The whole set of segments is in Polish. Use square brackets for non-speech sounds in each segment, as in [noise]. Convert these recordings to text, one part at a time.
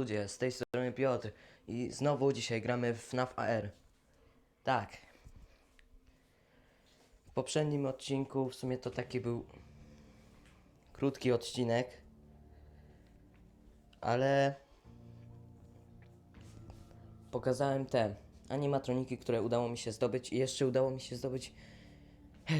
Ludzie, z tej strony Piotr i znowu dzisiaj gramy w FNAF AR. Tak. W poprzednim odcinku w sumie to taki był krótki odcinek, ale pokazałem te animatroniki, które udało mi się zdobyć i jeszcze udało mi się zdobyć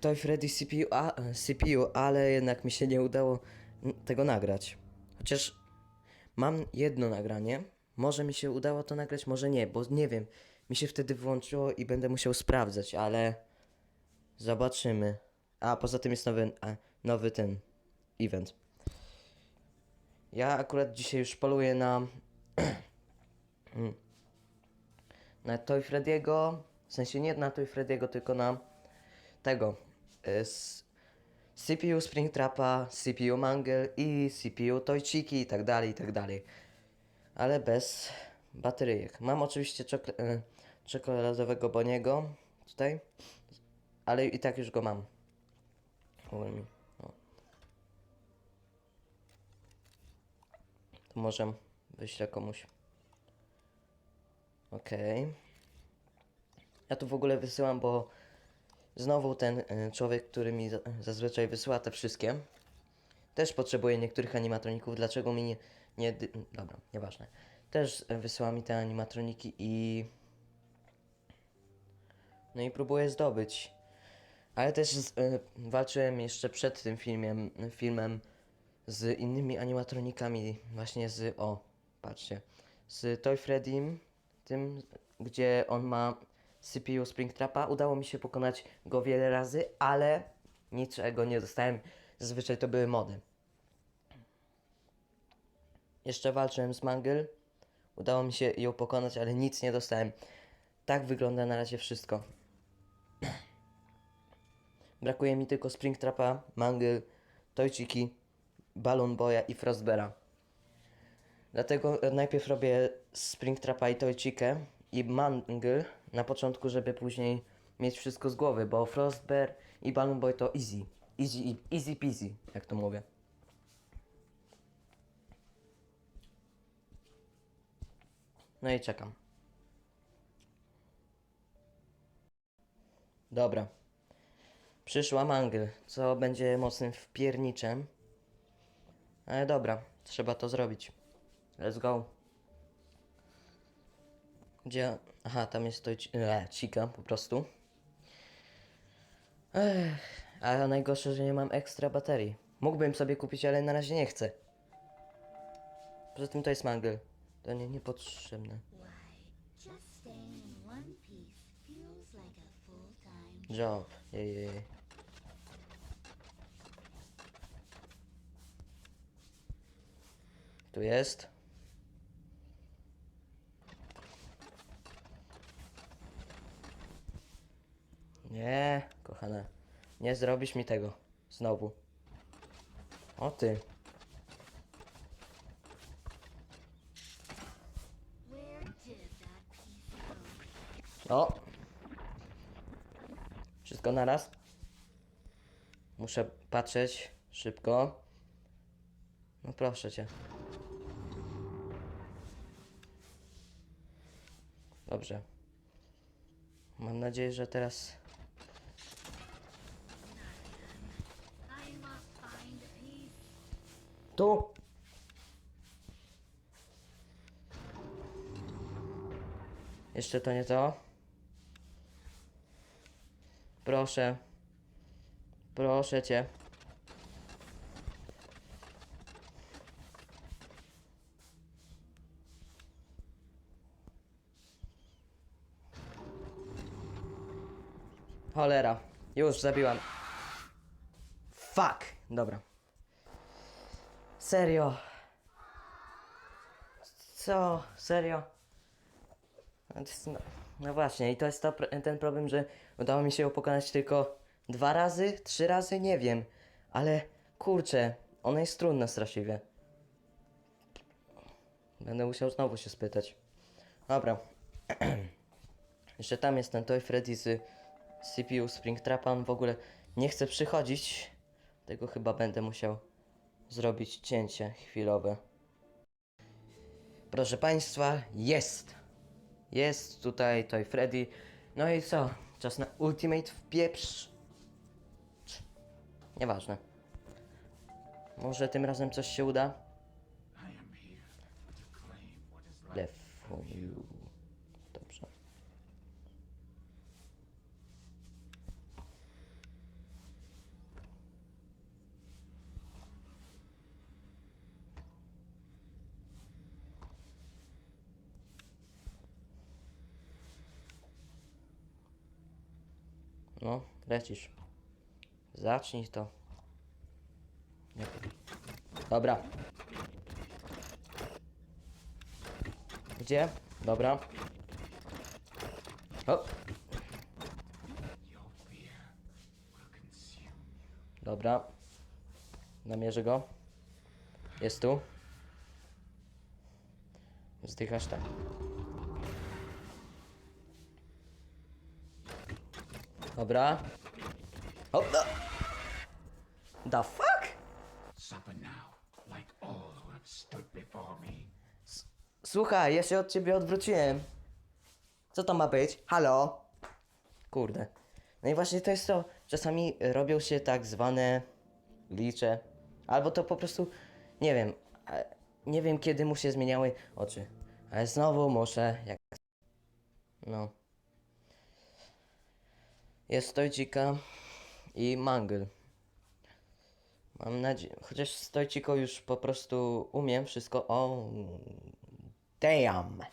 Toy Freddy CPU, a, CPU, ale jednak mi się nie udało tego nagrać. Chociaż mam jedno nagranie. Może mi się udało to nagrać, może nie, bo nie wiem. Mi się wtedy włączyło i będę musiał sprawdzać, ale zobaczymy. A poza tym jest nowy, a, nowy ten event. Ja akurat dzisiaj już poluję na [clears throat] na Toy Freddy'ego, w sensie nie na Toy Freddy'ego, tylko na tego y, z CPU Springtrapa, CPU Mangle i CPU Toychiki i tak dalej, i tak dalej. Ale bez bateryjek. Mam oczywiście y, czekoladowego Boniego tutaj, ale i tak już go mam. Ogólnie mi- o. To może wyślę komuś. Okej. Ja tu w ogóle wysyłam, bo znowu ten y, człowiek, który mi za- zazwyczaj wysyła te wszystkie, też potrzebuje niektórych animatroników. Dlaczego mi nie. nie dobra, nieważne. Też wysyła mi te animatroniki i. No i próbuję zdobyć. Ale też z, y, walczyłem jeszcze przed tym filmem, filmem z innymi animatronikami, właśnie z. O, patrzcie. Z Toy Freddym, tym, gdzie on ma CPU Springtrapa. Udało mi się pokonać go wiele razy, ale niczego nie dostałem. Zazwyczaj to były mody. Jeszcze walczyłem z Mangle. Udało mi się ją pokonać, ale nic nie dostałem. Tak wygląda na razie wszystko. [clears throat] Brakuje mi tylko Springtrapa, Mangle, Toychiki, Balloon Boya i Frostbeara. Dlatego najpierw robię Springtrapa i Toychikę i Mangle na początku, żeby później mieć wszystko z głowy, bo Frostbear i Balloon Boy to easy. Easy, easy peasy, jak to mówię. No i czekam. Dobra. Przyszła Mangle, co będzie mocnym wpierniczem. Ale dobra, trzeba to zrobić. Let's go. Gdzie? Aha, tam jest to e, cika po prostu. Ech, a najgorsze, że nie mam ekstra baterii. Mógłbym sobie kupić, ale na razie nie chcę. Poza tym to jest mangle. To nie niepotrzebne. Job. Jej, jej. Tu jest. Nie, kochana. Nie zrobisz mi tego. Znowu. O ty. O! Wszystko naraz. Muszę patrzeć szybko. No proszę cię. Dobrze. Mam nadzieję, że teraz. I must find a piece. Tu! Jeszcze to nie to. Proszę. Proszę cię. Cholera. Już zabiłam. Fuck. Dobra. Serio? Co? Serio? No No, właśnie, i to jest to, ten problem, że udało mi się ją pokonać tylko dwa razy, trzy razy, nie wiem. Ale kurczę, ona jest trudna straszliwie. Będę musiał znowu się spytać. Dobra. [clears throat] Jeszcze tam jest ten Toy Freddy z CPU Springtrapa. On w ogóle nie chce przychodzić. Tego chyba będę musiał zrobić cięcie chwilowe. Proszę Państwa, jest. Jest tutaj Toy Freddy. No i co? Czas na Ultimate w pieprz. Nieważne. Może tym razem coś się uda? Left for you. Dobrze. No, lecisz. Zacznij to. Nie. Dobra. Gdzie? Dobra. Hop. Dobra. Namierzę go. Jest tu. Zdychasz tak. Dobra. Hop. No. The fuck? Suffer now, like all who have stood before me. Słuchaj, ja się od ciebie odwróciłem. Co to ma być? Halo? Kurde. No i właśnie to jest to. Czasami robią się tak zwane licze. Albo to po prostu, nie wiem, e, nie wiem kiedy mu się zmieniały oczy. Ale znowu muszę, jak... No. Jest Stojcika i Mangle. Mam nadzieję, chociaż Stojciko już po prostu umiem wszystko. O, damn.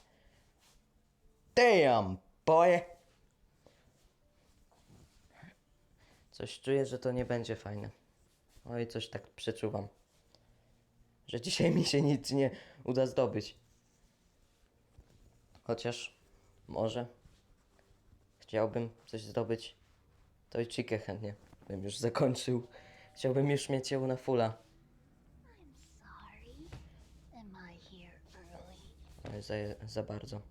Damn, boy. Coś czuję, że to nie będzie fajne. Oj, coś tak przeczuwam. Że dzisiaj mi się nic nie uda zdobyć. Chociaż może chciałbym coś zdobyć. To i chikę chętnie bym już zakończył. Chciałbym już mieć ją na fulla. Ale za, za bardzo.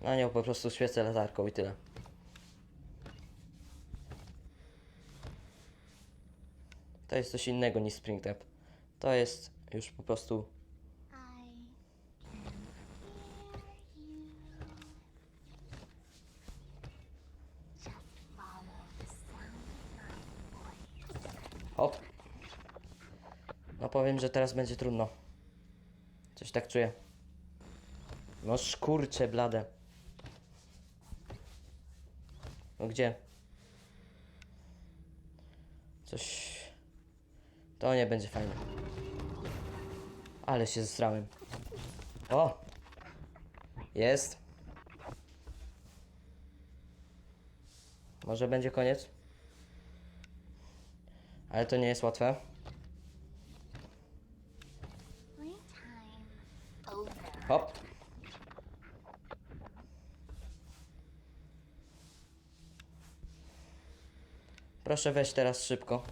Na nią po prostu świecę latarką i tyle. To jest coś innego niż Springtrap. To jest już po prostu. Hop. No powiem, że teraz będzie trudno. Coś tak czuję. No szkurcze blade. No gdzie? Coś... To nie będzie fajne. Ale się zesrałem. O! Jest. Może będzie koniec? Ale to nie jest łatwe. Hop. Proszę weź teraz szybko.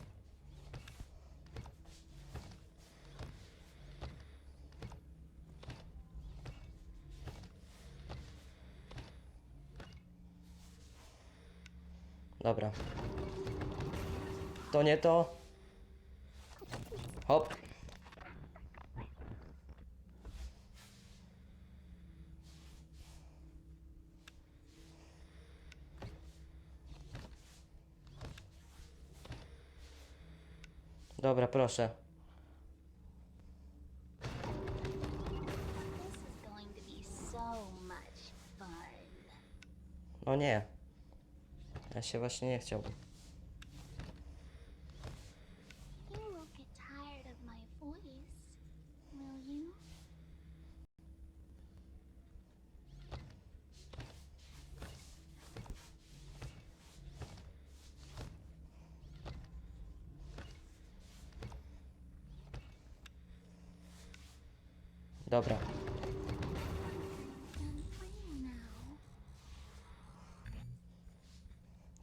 Dobra. To nie to. Hop. Dobra, proszę. No nie. Ja się właśnie nie chciałbym. Dobra.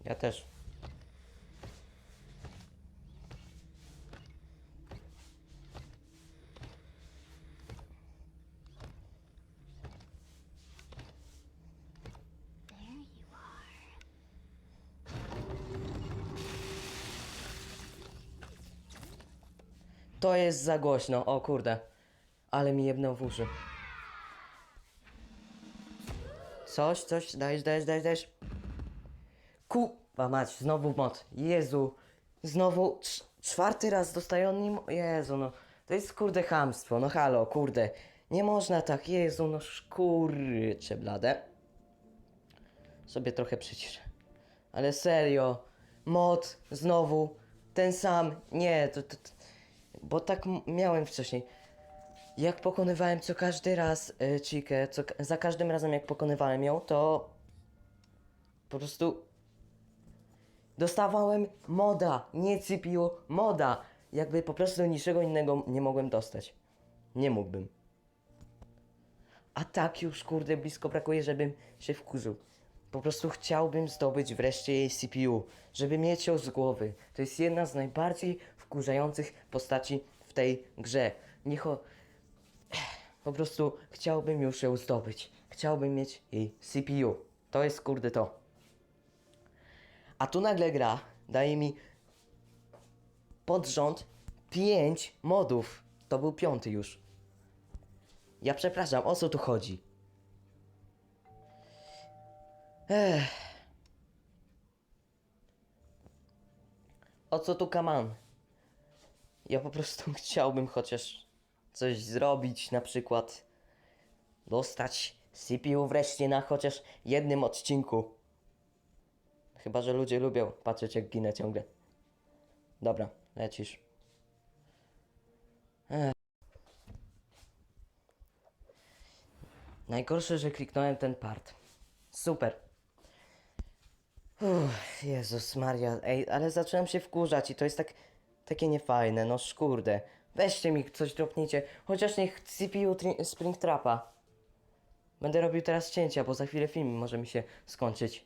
Ja też. To jest za głośno, o kurde. Ale mi jebnął w uszy. Coś, coś, dajesz, dajesz, dajesz, dajesz. Kupa mać, znowu mod. Jezu. Znowu cz- czwarty raz dostaję on nim. Jezu, no. To jest kurde chamstwo, no halo, kurde. Nie można tak, Jezu, no szkurcze blade. Sobie trochę przyciszę. Ale serio. Mod, znowu. Ten sam. Nie, to, to, to bo tak miałem wcześniej. Jak pokonywałem co każdy raz y, Chikę, co, za każdym razem jak pokonywałem ją, to po prostu dostawałem moda, nie CPU, moda. Jakby po prostu niczego innego nie mogłem dostać. Nie mógłbym. A tak już kurde blisko brakuje, żebym się wkurzył. Po prostu chciałbym zdobyć wreszcie jej CPU, żeby mieć ją z głowy. To jest jedna z najbardziej wkurzających postaci w tej grze. Niech o... Po prostu chciałbym już ją zdobyć. Chciałbym mieć jej CPU. To jest kurde to. A tu nagle gra daje mi pod rząd 5 modów. To był piąty już. Ja przepraszam, o co tu chodzi? Ech. O co tu kaman? Ja po prostu [laughs] chciałbym chociaż coś zrobić, na przykład dostać CPU wreszcie na chociaż jednym odcinku. Chyba, że ludzie lubią patrzeć jak ginę ciągle. Dobra, lecisz. Ech. Najgorsze, że kliknąłem ten part. Super. Uff, Jezus Maria, ej, ale zacząłem się wkurzać i to jest tak, takie niefajne, no szkurde. Weźcie mi coś dropnijcie, chociaż niech CPU Springtrapa. Będę robił teraz cięcia, bo za chwilę film może mi się skończyć.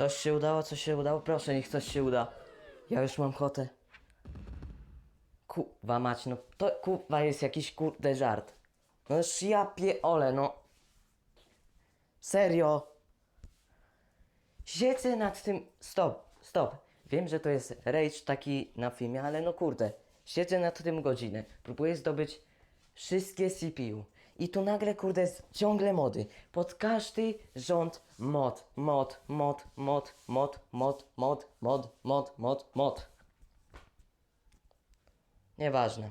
Coś się udało, coś się udało? Proszę, niech coś się uda. Ja już mam ochotę. Kurwa mać, no to jest jakiś kurde żart. No już ja piole, no. Serio. Siedzę nad tym... Stop, stop. Wiem, że to jest rage taki na filmie, ale no kurde. Siedzę nad tym godzinę. Próbuję zdobyć wszystkie CPU. I tu nagle, kurde, jest ciągle mody. Pod każdy rząd mod, mod, mod, mod, mod, mod, mod, mod, mod, mod, mod. Nieważne.